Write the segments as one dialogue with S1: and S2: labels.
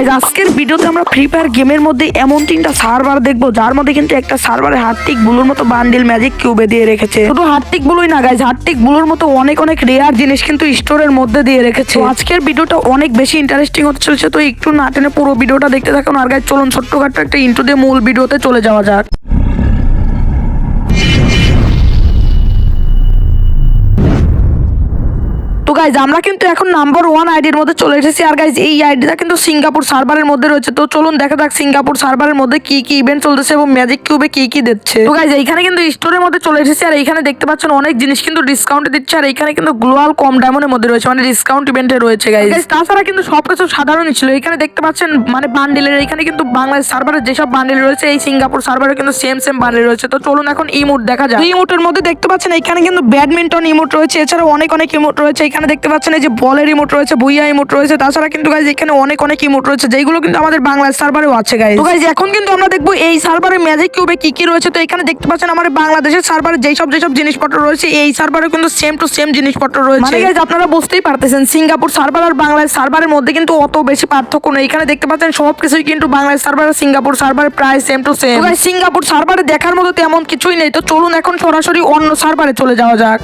S1: Guys আজকের ভিডিওতে আমরা ফ্রি ফায়ার গেমের মধ্যে এমন তিনটা সার্ভার দেখব, যার মধ্যে কিন্তু একটা সার্ভারে হার্টিক ব্লুর মতো বান্ডিল ম্যাজিক কিউবে দিয়ে রেখেছে। শুধু হার্টিক ব্লুই না গাইজ হার্টিক ব্লুর মতো অনেক অনেক রেয়ার জিনিস কিন্তু স্টোরের মধ্যে দিয়ে রেখেছে। আজকের ভিডিওটা অনেক বেশি ইন্টারেস্টিং হতে চলছে, তো একটু না টেনে পুরো ভিডিওটা দেখতে থাকুন। আর গাইজ চলুন ছোট্টখাট্ট একটা ইন্টু দিয়ে মূল ভিডিওতে চলে যাওয়া যাক। গাইজ আমরা কিন্তু এখন নাম্বার ওয়ান আইডির মধ্যে চলে এসেছি। আর গাইজ এই আইডিটা কিন্তু সিঙ্গাপুর সার্ভারের মধ্যে রয়েছে। তো চলুন দেখা যাক সিঙ্গাপুর সার্ভারের মধ্যে কি কি ইভেন্ট চলতেছে এবং ম্যাজিক কিউবে কি কি দিচ্ছে। তো গাইজ এইখানে কিন্তু স্টোরের মধ্যে চলে এসেছি। আর এইখানে দেখতে পাচ্ছেন অনেক জিনিস কিন্তু ডিসকাউন্টে দিচ্ছে। আর এইখানে কিন্তু গ্লোয়াল কম ডায়মন্ডের মধ্যে রয়েছে। মানে ডিসকাউন্ট ইভেন্টে রয়েছে গাইজ তাছাড়া কিন্তু সবকিছু সাধারণই ছিল। এখানে দেখতে পাচ্ছেন মানে বান্ডিলের এখানে কিন্তু বাংলাদেশ সার্ভারের যেসব বান্ডিল রয়েছে এই সিঙ্গাপুর সার্ভারে কিন্তু সেম সেম বান্ডিল রয়েছে। তো চলুন এখন ইমোট দেখা যায় ইমোটের মধ্যে দেখতে পাচ্ছেন এখানে কিন্তু ব্যাডমিন্টন ইমোট রয়েছে। এছাড়াও অনেক অনেক ইমোট রয়েছে। এখানে দেখতে পাচ্ছেন এই যে বলের ইমোট রয়েছে ভুইয়া ইমোট রয়েছে। তাছাড়া কিন্তু গাইজ এখানে অনেক অনেক ইমোট রয়েছে যেগুলো কিন্তু আমাদের বাংলাদেশ সার্ভারেও আছে গাইজ তো গাইজ এখন কিন্তু আমরা দেখব এই সার্ভারে ম্যাজিক কিউবে কি কি রয়েছে। তো এখানে দেখতে পাচ্ছেন আমাদের বাংলাদেশের সার্ভারে যেসব যেসব জিনিসপত্র রয়েছে এই সার্ভারে কিন্তু সেম টু সেম জিনিসপত্র রয়েছে। মানে guys, আপনারা বুঝতেই পারতেছেন সিঙ্গাপুর সার্ভার আর বাংলাদেশ সার্ভারের মধ্যে কিন্তু অত বেশি পার্থক্য নেই। এখানে দেখতে পাচ্ছেন সব কিছুই কিন্তু বাংলাদেশ সার্ভার আর সিঙ্গাপুর সার্ভার প্রায় সেম টু সেম সিঙ্গাপুর সার্ভারে দেখার মতো তেমন কিছুই নেই। তো চলুন এখন সরাসরি অন্য সার্ভারে চলে যাওয়া যাক।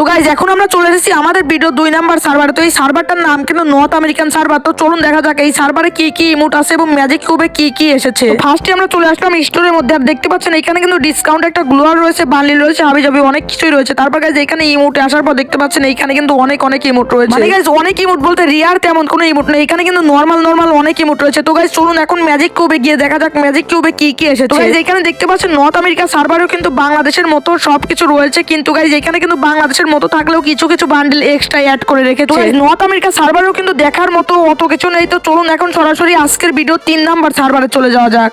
S1: তো গাইজ এখন আমরা চলে এসেছি আমাদের ভিডিও দুই নাম্বার সার্ভারে তো এই সার্ভারটার নাম কিন্তু নর্থ আমেরিকান সার্ভার তো চলুন দেখা যাক এই সার্ভারে কি কি ইমোট আছে এবং ম্যাজিক কিউবে কি কি এসেছে। ফার্স্টে আমরা চলে আসলাম স্টোরের মধ্যে। আর দেখতে পাচ্ছেন এখানে কিন্তু ডিসকাউন্ট একটা গ্লোয়ার রয়েছে বান্ডিল রয়েছে হাবি যাবি অনেক কিছুই রয়েছে। তারপর গাইজ এখানে ইমোটে আসার পর দেখতে পাচ্ছেন এখানে কিন্তু অনেক অনেক ইমোট রয়েছে। মানে গাইজ অনেক ইমোট বলতে রিয়ার তেমন কোনো ইমোট নেই। এখানে কিন্তু নর্মাল নর্মাল অনেক ইমোট রয়েছে। তো গাইজ চলুন এখন ম্যাজিক কিউবে গিয়ে দেখা যাক ম্যাজিক কিউবে কি কি এসেছে। গাইজ এখানে দেখতে পাচ্ছেন নর্থ আমেরিকা সার্ভারেও কিন্তু বাংলাদেশের মতো সবকিছু রয়েছে। কিন্তু গাইজ এখানে কিন্তু বাংলাদেশের মতো থাকলেও কিছু কিছু বান্ডেল এক্সট্রা অ্যাড করে রেখেছে। নর্থ আমেরিকা সার্ভারও কিন্তু দেখার মতো অত কিছু নেই। তো চলুন এখন সরাসরি আজকের ভিডিও তিন নাম্বার সার্ভারে চলে যাওয়া যাক।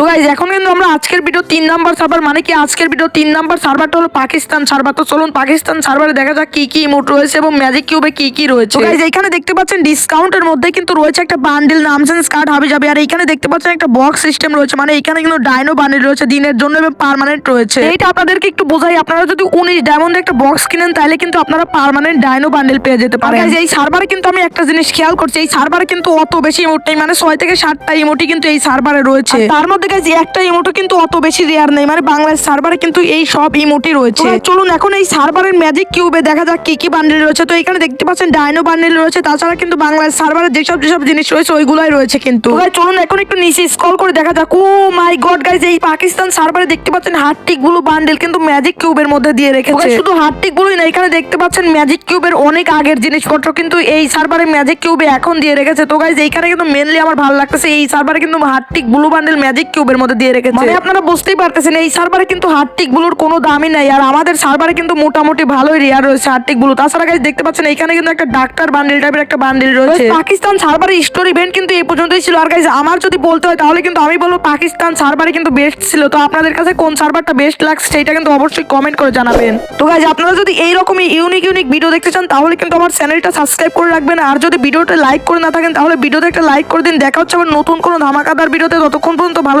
S1: তো গাইজ এখন কিন্তু আমরা আজকের ভিডিও তিন নাম্বার সার্ভার মানে কি? আজকের ভিডিও তিন নাম্বার সার্ভারটা হলো পাকিস্তান সার্ভার তো চলুন পাকিস্তান সার্ভারে দেখা যাক কি কি ইমোট রয়েছে এবং ম্যাজিক কিউবে কি কি রয়েছে। গাইজ এখানে দেখতে পাচ্ছেন ডিসকাউন্টের মধ্যে কিন্তু রয়েছে একটা বান্ডিল নামসেন্স কার্ড হবে যাবে। আর এখানে দেখতে পাচ্ছেন একটা বক্স সিস্টেম রয়েছে মানে এখানে কিন্তু ডাইনো বান্ডিল রয়েছে দিনের জন্য এবং পার্মানেন্ট রয়েছে। এইটা আপনাদেরকে একটু বোঝাই আপনারা যদি উনিশ ডায়মন্ড একটা বক্স কিনেন তাহলে কিন্তু আপনারা পার্মানেন্ট ডাইনো বান্ডিল পেয়ে যেতে পারেন। এই সার্ভারে কিন্তু আমি একটা জিনিস খেয়াল করছি এই সার্ভারে কিন্তু অত বেশি ইমোট নেই মানে ছয় থেকে সাতটা ইমোটি কিন্তু এই সার্ভারে রয়েছে। তার মধ্যে গাইজ একটা ইমোটও কিন্তু অত বেশি রেয়ার নেই। মানে বাংলাদেশ সার্ভারে কিন্তু এই সব ইমোটি রয়েছে। চলুন এখন এই সার্ভারের ম্যাজিক কিউবে দেখা যাক কি কি বান্ডিল রয়েছে। তো এখানে দেখতে পাচ্ছেন ডাইনো বান্ডিল রয়েছে। তাছাড়া কিন্তু বাংলাদেশ সার্ভারে যেসব যেসব জিনিস রয়েছে ওইগুলাই রয়েছে কিন্তু। চলুন এখন একটু নিচে স্ক্রল করে দেখা যাক। ও মাই গড গাইজ এই পাকিস্তান সার্ভারে দেখতে পাচ্ছেন হার্টিকগুলো বান্ডিল কিন্তু ম্যাজিক কিউবের মধ্যে দিয়ে রেখেছে। শুধু হার্টিক গুলোই না এখানে দেখতে পাচ্ছেন ম্যাজিক কিউবের অনেক আগের জিনিসপত্র কিন্তু এই সার্ভারে ম্যাজিক কিউবে এখন দিয়ে রেখেছে। তো গাইজ এইখানে কিন্তু মেনলি আমার ভালো লাগতেছে এই সার্ভারে কিন্তু হার্টিক ব্লু বান্ডেল ম্যাজিক কিউবের মধ্যে দিয়ে রেখেছে। মানে আপনারা বুঝতেই পারতেছেন এই সার্ভারে কিন্তু হার্টিক ব্লুর কোনো দামই নাই আর আমাদের সার্ভারে কিন্তু মোটামুটি ভালোই রেয়ার রয়েছে হার্টিক ব্লু। তাছাড়া গাইজ দেখতে পাচ্ছেন এখানে কিন্তু একটা ডাক্তার বান্ডেল টাইপের একটা বান্ডেল রয়েছে। পাকিস্তান সার্ভারে স্টোর ইভেন্ট কিন্তু এই পর্যন্তই ছিল। আর গাইজ আমার যদি বলতে হয় তাহলে কিন্তু আমি বলব পাকিস্তান সার্ভারে কিন্তু বেস্ট ছিল। তো আপনাদের কাছে কোন সার্ভারটা বেস্ট লাগছে সেটা কিন্তু অবশ্যই কমেন্ট করে জানাবেন। তো গাইজ আপনারা যদি এইরকমই ইউনিক ইউনিক ভিডিও দেখতে চান তাহলে কিন্তু আমার চ্যানেলটা সাবস্ক্রাইব করে রাখবেন। আর যদি ভিডিওটা লাইক করে না থাকেন তাহলে ভিডিওতে একটা লাইক করে দিন। দেখা হচ্ছে আবার নতুন কোনো ধামাকাদার ভিডিওতে ততক্ষণ পর্যন্ত ভালো